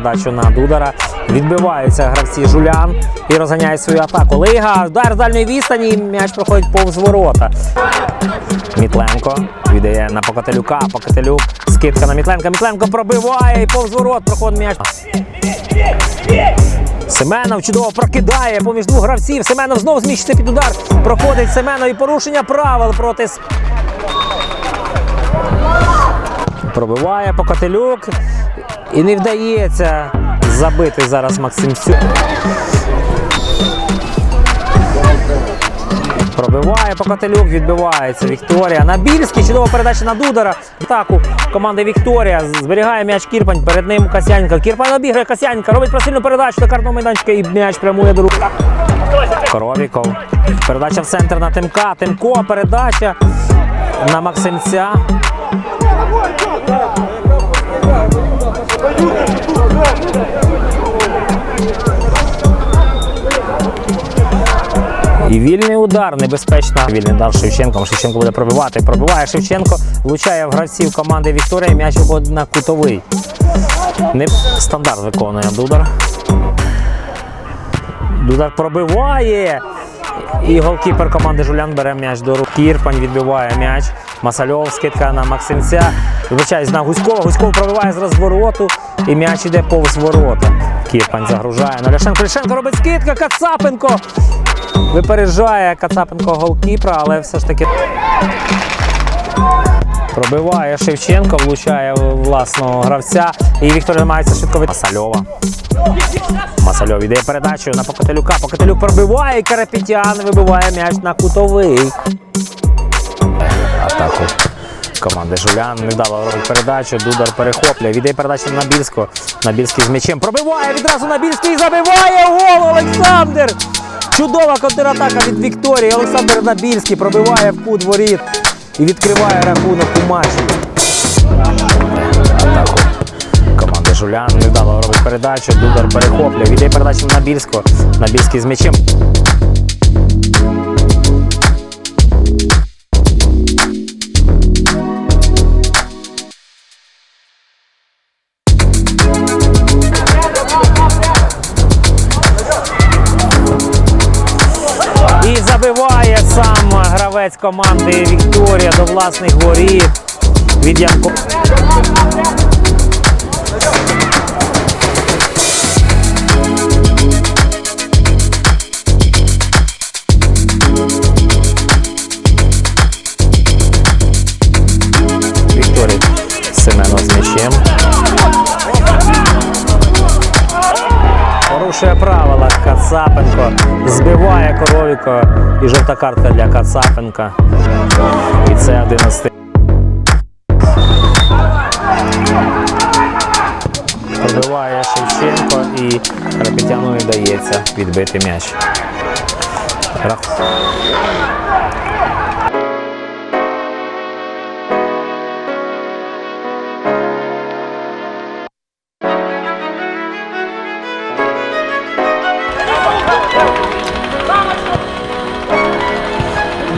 передачу на Дудара. Відбиваються гравці Жулян і розганяють свою атаку. Лига, удар з дальньої відстані, м'яч проходить повз ворота. Мітленко віддає на Покателюка. Покателюк, скидка на Мітленка. Мітленко пробиває і повз ворот проходить м'яч. Семенов чудово прокидає поміж двох гравців. Семенов знову зміщиться під удар. Проходить Семенов і порушення правил проти. Пробиває Покателюк. І не вдається забити зараз Максимцю. Пробиває Покателюк, відбивається Вікторія. Набільський, чудова передача на Дудара. Атаку команди Вікторія. Зберігає м'яч Кірпань. Перед ним Касяненко. Кірпань обіграє Касяненка. Робить просильну передачу до картного майданчика і м'яч прямує до рук. Коровіков. Передача в центр на Тимка. Тимко. Передача на Максимця. Вільний удар небезпечно. Вільний удар Шевченком. Шевченко буде пробивати. Пробиває Шевченко, влучає в гравців команди Вікторія. М'яч на кутовий. Не стандарт виконує Дудар. Дудар пробиває. І голкіпер команди Жулян бере м'яч до рук. Кірпань відбиває м'яч. Масальов скидка на Максимця. Вибачаюсь на Гуськова. Гуськов пробиває з розвороту. І м'яч іде повз ворота. Кірпань загружає. На Ляшенко. Ляшенко робить скидка. Кацапенко. Випереджає Кацапенко голкіпера, але все ж таки. Пробиває Шевченко, влучає власного гравця. І Віктор намагається швидко від Масальова. Масальов іде передачу на Покателюка. Покателюк пробиває, Карапетян вибиває м'яч на кутовий. Атаку команди Жулян невдало робить передачу. Дудар перехоплює. Віддає передачу на Набільського. Набільський з м'ячем пробиває відразу Набільський і забиває гол Олександр! Чудова контратака від Вікторії. Олександр Набільський пробиває в кут воріт і відкриває рахунок у матчі. Атаку команди Жулян невдало робить передачу. Дудар перехоплює. Віддає передачу на Набільського. Набільський з м'ячем. Гравець команди Вікторія до власних горів Від Янко. Кацапенко, збиває Коровіко і жовта картка для Кацапенка. І це 11. Пробиває Шевченко і Рапетяну не дається відбити м'яч.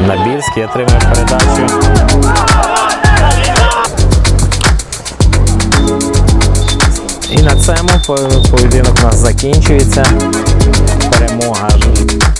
Набільський отримує передачу. І на цьому поєдинок у нас закінчується. Перемога